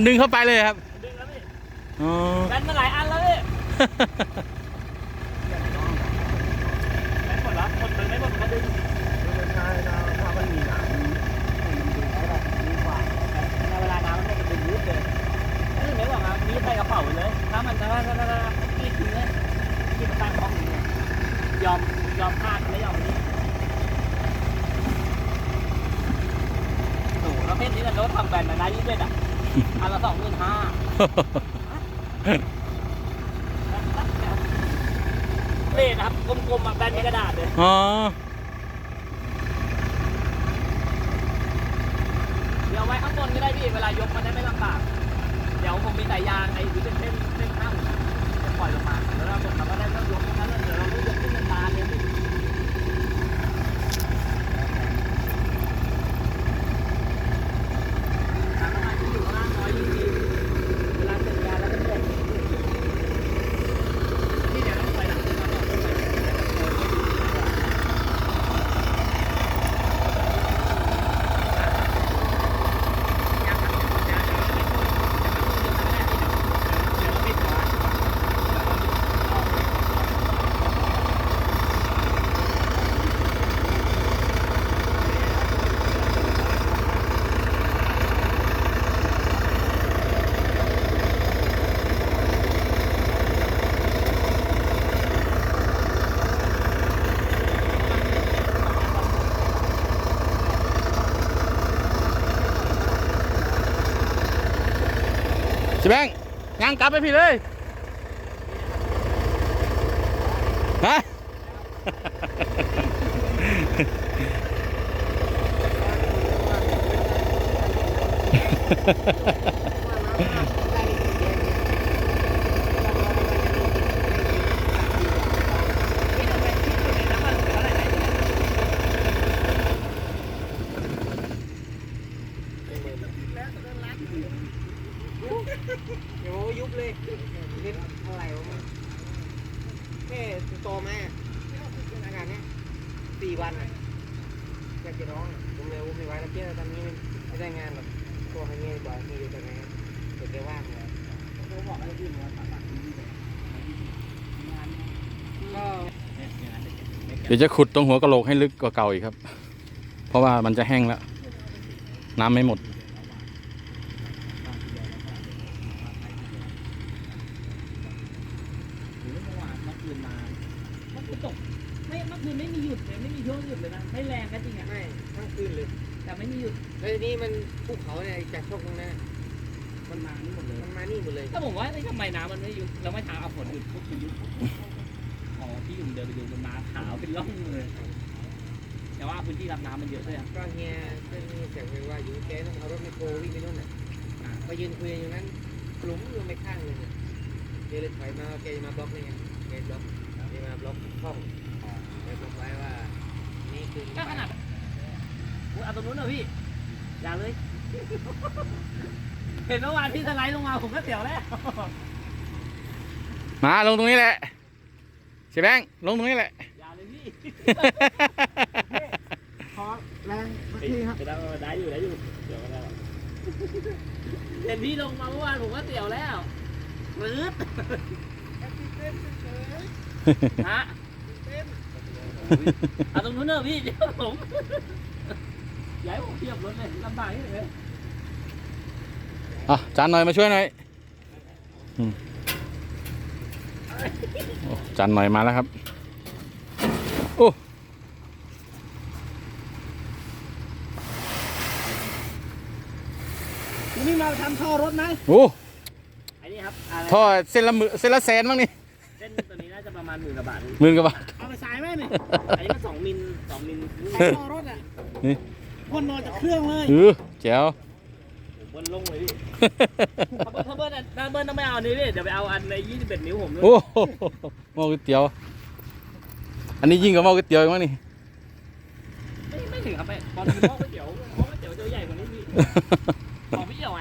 มันดึงเข้าไปเลยครับดึงแล้วพี่อ๋อ แบนมาหลายอันแล้วพี่แบนหมดแล้วหมดเลยไม่หมดก็ดึง ถ้าถ้ามันมีหนามมันดึงได้แบบดีกว่า แต่เวลาน้ำมันจะเป็นยืดเลยนี่ไม่บอกนะมีใส่กระเป๋าไปเลย ถ้ามันถ้าถ้าถ้าถ้าพี่ทิ้งเลยพี่มาตั้งห้องนี้ยอมยอมพลาดไม่ยอมนี่โอ้โหแล้วเพศนี้เราทำแบรนด์มาได้ยี่สิบเอ็ดอะอันละสองหมื่นห้าเล่นะครับกลมๆมาแบนในกระดาษเลยอ๋อเดี๋ยวไว้ข้างบนก็ได้พี่เวลายกมันได้ไม่ลำบากเดี๋ยวผมมีสายยางไอ้ที่เป็นเส้นเส้นข้ามจะปล่อยลงมาแล้วเราผมก็ได้ต้องยกตรงนั้นแล้วเดี๋ยวเราต้องยกขึ้นเป็นบานเลยพี่น้ำมันที่อยู่ข้างล่างน้อยยิ่งดีเวลาเสร็จงานแล้วก็เสร็จนี่เดี๋ยวต้องไปหลังจากนั้นต้องไป สิแบงงานกลับไปพี่เลยฮะ เดี๋ยวยุบเลยเล่นอะไรวะมันแค่โตมาอาการเนี้ย สี่วันอะอยากจะร้องอะผมเลยอุ้มไม่ไหวแล้วเจ๊ตอนนี้ไม่ได้งานหรอกตัวให้เงี้ยบ่อยมีอยู่แต่ไหนเดี๋ยวแกว่างเลยก็เดี๋ยวจะขุดตรงหัวกะโหลกให้ลึกกว่าเก่าอีกครับ เพราะว่ามันจะแห้งแล้ว น้ำไม่หมดหรือเมื่อวานเมื่อคืนมาเมื่อคืนตก ไม่เมื่อคืนไม่มีหยุดเลยไม่มีช่วงหยุดเลยนะไม่แรงก็จริงอะไม่ทั้งคืนเลย แต่ไม่มีหยุดแล้วทีนี้มันภูเขาเนี่ยจากโชคตรงนั้นมันมานี่หมดเลยมันมานี่หมดเลย ถ้าผมว่าเอ้ยทำไมน้ำมันไม่หยุดแล้วไม่เช้าเอาฝนหยุดปุ๊บมันหยุดอ๋อที่อยู่เดินไปดูมันมาขาวเป็นร่องเลยแต่ว่าพื้นที่รับน้ำมันเยอะด้วยอะก็เฮียเรื่องนี้เสียงเลยว่าอยู่แกต้องเอารถไมโครวิ่งไปนู่นน่ะไปยืนคุยอยู่นั้นกลุ่มลงไปข้างเลยเนี่ยแกเลยถอยมาแกจะมาบล็อกนี่ไงแกบล็อกแกมาบล็อกห้องแกบล็อกไว้ว่า นี่คือ ก็ขนาดอุ๊ยเอาตรงนู้นเหรอพี่ อย่าเลย เห็นเมื่อวานพี่สไลด์ลงมาผมก็เสียวแล้ว มาลงตรงนี้แหละสิแบงค์ลงตรงนี้แหละ อย่าเลยพี่ ขอแรงสักทีครับได้ได้อยู่ได้อยู่ เดี๋ยวก็ได้หรอกเห็นพี่ลงมาเมื่อวานผมก็เสียวแล้วรืดฮะ เอาตรงนู้นเนอะพี่เดี๋ยวผมย้ายผมเทียบรถเลยลำบากที่ไหนเลยอะจานหน่อยมาช่วยหน่อยอืมโอ้จานหน่อยมาแล้วครับโอ้คุณนี่มาทำท่อรถไหมโอ้ไอ้นี่ครับอะไรท่อเส้นละหมือเส้นละแสนมั้งนี่ เส้นตัวนี้น่าจะประมาณหมื่นกว่าบาทนี่หมื่นกว่าบาท เอาไปสายไหมนี่อันนี้มันสองมิลสองมิลท่อรถอะนี่ พ่นนอนจากเครื่องเลยเออแจ๋ว เบิ้ลลงเลยพี่ถ้าเบิ้ลถ้าเบิ้ลถ้าเบิ้ลต้องไม่เอาอันนี้พี่เดี๋ยวไปเอาอันในยี่สิบเอ็ดนิ้วผมด้วยโอ้โหหม้อก๋วยเตี๋ยว อันนี้ยิ่งกว่าหม้อก๋วยเตี๋ยวอีกมั้งนี่ ไม่ไม่ถึงครับไปตอนนี้หม้อก๋วยเตี๋ยวหม้อก๋วยเตี๋ยวจะใหญ่กว่านี้พี่ของพี่เอี่ยวไง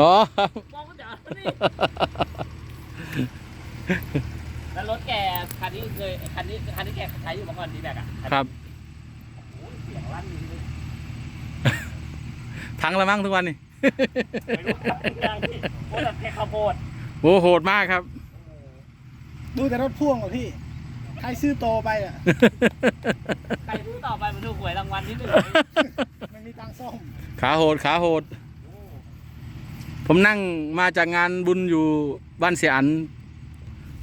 อ๋อ หม้อก๋วยเตี๋ยวนี่แล้วรถแกคันนี้เคย คันนี้คันนี้แกใช้อยู่เมื่อก่อนดีแบกอะครับโอ้ยเสียงลั่นอยู่เลยทั้งละมั้งทุกวันนี่ ไม่รู้ครับยังพี่โอ้แต่แค่ข้าวโพดโอ้โหดมากครับ ดูแต่รถพ่วงอะพี่ ใครซื้อโตไปอะ ใครรู้ต่อไปมาดูหวยรางวัลที่หนึ่งไม่มีตังค์ซ่อมขาโหดขาโหดผมนั่งมาจากงานบุญอยู่บ้านเสียอัน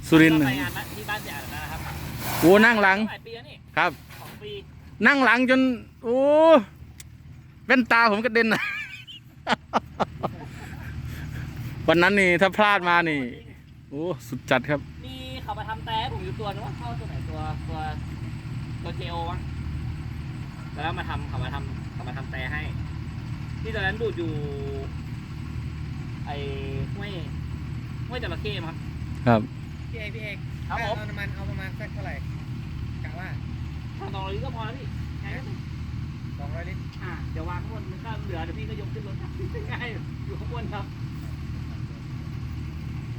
สุรินทร์ไปงานที่บ้านเสียนะครับ โอ้นั่งหลัง หลายปีแล้วนี่ครับ สองปีนั่งหลังจน โอ้แว่นตาผมกระเด็นนะ วันนั้นนี่ถ้าพลาดมานี่ โอ้สุดจัดครับนี่เขามาทำแต่ผมอยู่ตัวนึกว่าเข้าตัวไหนตัวตัวตัวเจโอมั้งแล้วมาทำเขามาทำเขามาทำแต่ให้ ที่ตอนนั้นดูดอยู่ ไอ้ห้วยห้วยจระเข้มั้งครับ พี่เอกพี่เอกครับผมเอาน้ำมันเอาประมาณสักเท่าไหร่กะว่าทางตรงนี้ก็พอแล้วพี่ง่ายไหมสองร้อยลิตรอ่าเดี๋ยววางข้างบนมันก็เหลือเดี๋ยวพี่ก็ยกขึ้นรถง่ายอยู่ข้างบนครับ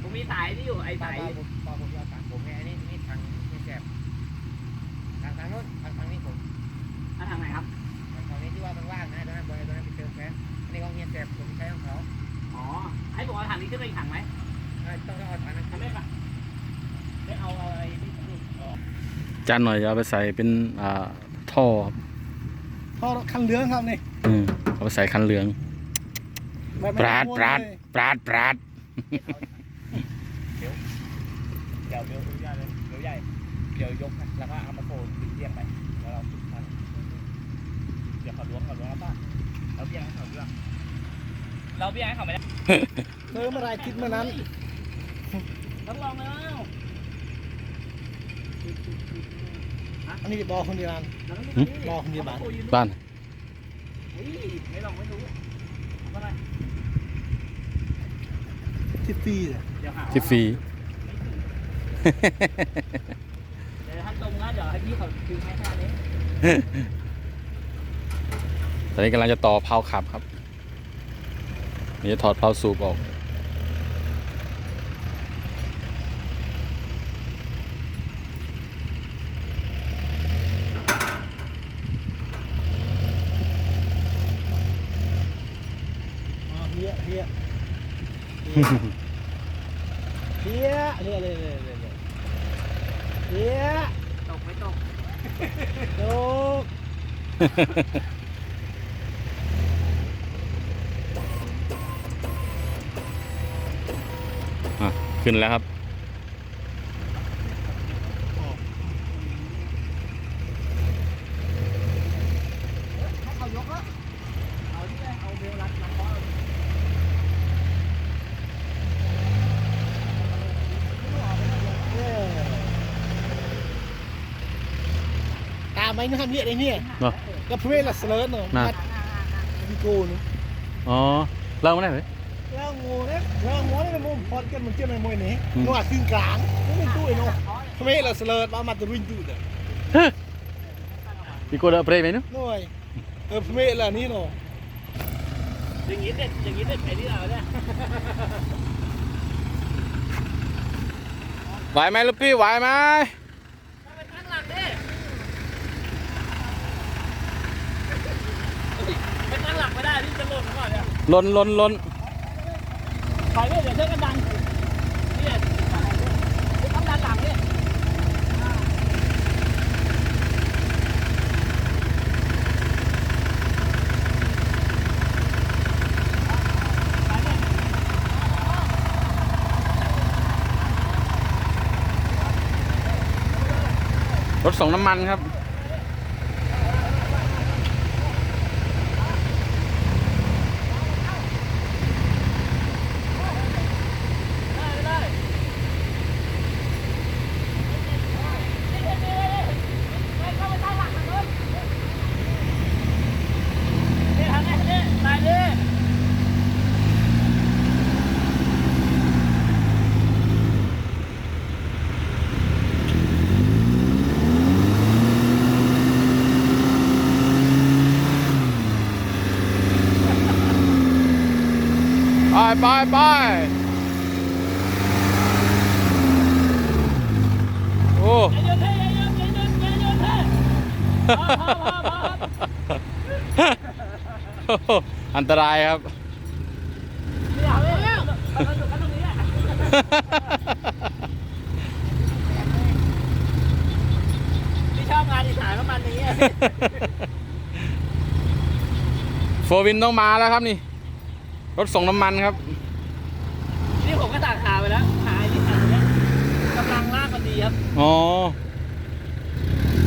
ผมมีสายที่อยู่ไอ้ปาสายผมปาผมจะเอาตังค์ผมไงอันนี้นี่ทางนี่แสบทางทางโน้นทางทางนี้ผมอะทางไหนครับ ทางทางนี้ที่ว่ามันว่างนะตอนนั้นบอยตอนนั้นไปเจอแฟนอันนี้ของเฮียแสบผมใช้ของเขาอ๋อ ให้ผมเอาถังนี้ขึ้นไปอีกถังไหมอ่าต้องต้องเอาทางนั้น ทำได้ปะไม่เอาเอาอะไรที่ออก จานหน่อยจะเอาไปใส่เป็นอ่าท่อครับท่อคันเหลืองครับนี่อืมเอาไปใส่คันเหลืองแบบปราดม้วนปราดเลยปราดปราดเดี๋ยวเดี๋ยวเดี๋ยวใหญ่เลยเดี๋ยวใหญ่เดี๋ยวยกนะแล้วก็เอามาโผล่ดึงเรียงไปแล้วเราขึ้นมาเดี๋ยวเขาล้วงเขาล้วงแล้วป่ะเราเบี้ยให้เขาด้วยเราเบี้ยให้เขาไม่ได้เติมอะไรคิดเมื่อนั้นต้องลองแล้ว อันนี้บอกคนเดียวกันเราต้องลองดีบ้างบ้านเฮ้ยไม่ลองไม่รู้เอาไปเลยทิฟฟี่เลยเดี๋ยวหาว่าที่ฟรี เดี๋ยวท่านตรงแล้วเดี๋ยวให้พี่เขาดึงให้แค่นี้ตอนนี้กำลังจะต่อเพลาขับครับนี่จะถอดเพลาสูบออก อ๋อเฮียเฮีย เพี้ยเนี่ยเนี่ยเนี่ยเนี่ยเฮียตกไม่ตกตกขึ้นแล้วครับ ให้เขายกแล้วเอาที่ได้เอาเบลรัดรัดคอ เออ ตามไปนะทำเฮียไอ้เนี่ยเนาะกับเพลละเสลิร์เนาะน่ะมัดวิโก้เนาะอ๋อเล่ามาได้ไหม แล้วงูเนี่ยแล้วงูนี่มันมุมพอดกันมันเจ้าในมวยนี่อืม นวดขึ้นกลางนี่เป็นตู้ไอ้เนาะเพลละเสลิร์มามาตะวินตู้เด้อพี่โกเดอเปรย์ไหมเนาะหน่อยเออเพลละนี่เนาะอย่างนี้เด็ดอย่างนี้เด็ดไปที่เราเนี่ยไหวไหมลูกพี่ไหวไหม ไปตั้งหลังดิ ไปตั้งหลังไม่ได้พี่จะหล่นก่อนเนี่ยลนลนลนถอยไปเดี๋ยวช่วยกันดันเนี่ยต้องดันหลังเนี่ยรถส่งน้ำมันครับ ได้ได้เข้าไปใต้หลังเลยนี่ทางนี้นี่ไปดิ ไปไปไปโอ้ อย่าโยนเท่อย่าโยนอย่าโยนอย่าโยนเท่พอ พอพอพออันตรายครับเอาสนุกกันตรงนี้แหละที่ชอบงานอีสานก็มันอย่างเงี้ยโฟวินต้องมาแล้วครับนี่ รถส่งน้ำมันครับ นี่ผมก็สั่งหาไปแล้วหาไอ้ที่สั่งเนี่ยกำลังลากมันดีครับอ๋อ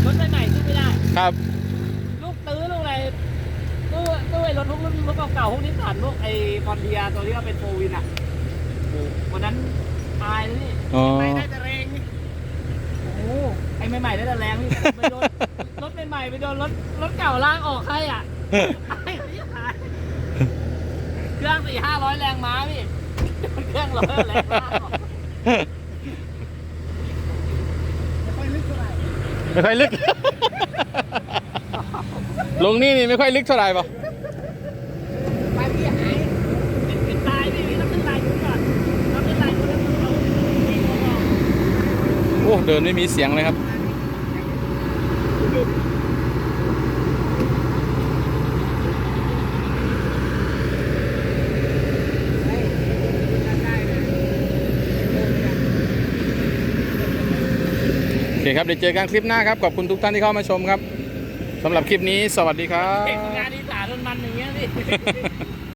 รถใหม่ๆซื้อไม่ได้ ครับลูกตื้อลูกอะไรตู้ตู้ไอ้รถพวกรุ่นรถเก่าๆพวกนี้สั่นพวกไอ้ฟอนเทียตัวที่ว่าเป็นโฟวินอะโอ้โหวันนั้นตายเลยนี่อ๋อ ไม่ได้แต่แรงนี่โอ้โหไอ้ใหม่ๆได้แต่แรงนี่ไปโดนรถใหม่ๆไปโดนรถรถเก่าลากออกให้อะไอ้เหี้ยหายเครื่อง สี่ห้าร้อยแรงม้าพี่โดนเครื่องร้อยแรงม้าออกไม่ค่อยลึกเท่าไหร่ไม่ค่อยลึก ลงนี่นี่ไม่ค่อยลึกเท่าไหร่ป่ะไปพี่หายปิดปิดตายพี่พี่ต้องขึ้นลายดูก่อนต้องขึ้นลายดูแล้วดูเราดีกว่าบอกโอ้เดินไม่มีเสียงเลยครับ เฮ้ยได้ได้เลย โอเค ครับเดี๋ยวเจอกันคลิปหน้าครับ ขอบคุณทุกท่านที่เข้ามาชมครับสำหรับคลิปนี้ สวัสดีครับ เก่งงานอีสานมันๆอย่างเงี้ยพี่